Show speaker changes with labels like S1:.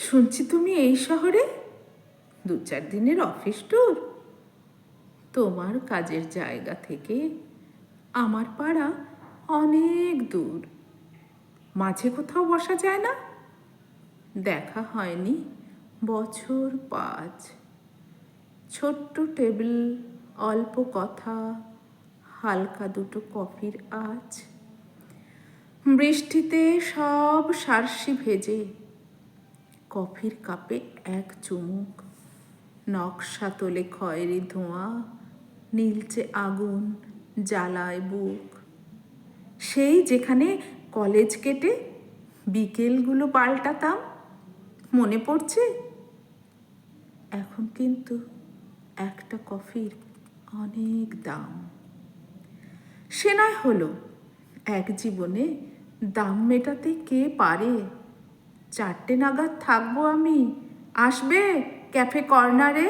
S1: শুনছি তুমি এই শহরে? দু চার দিনের অফিস ট্যুর তোমার কাজের জায়গা থেকে আমার পাড়া অনেক দূর। মাঝে কোথাও বসা যায় না? দেখা হয়নি বছর পাঁচ। ছোট্ট টেবিল, অল্প কথা, হালকা দুটো কফির আঁচ। বৃষ্টিতে সব সারসি ভেজে কফির কাপে এক চুমুক। নকশা তোলে খয়েরি ধোঁয়া, নীলচে আগুন জ্বালায় বুক। সেই যেখানে কলেজ কেটে বিকেলগুলো পাল্টাতাম, মনে পড়ছে? এখন কিন্তু একটা কফির অনেক দাম। সে নয় হলো, এক জীবনে দাম মেটাতে কে পারে? চারটে নাগাদ থাকব আমি। আসবে ক্যাফে কর্নারে?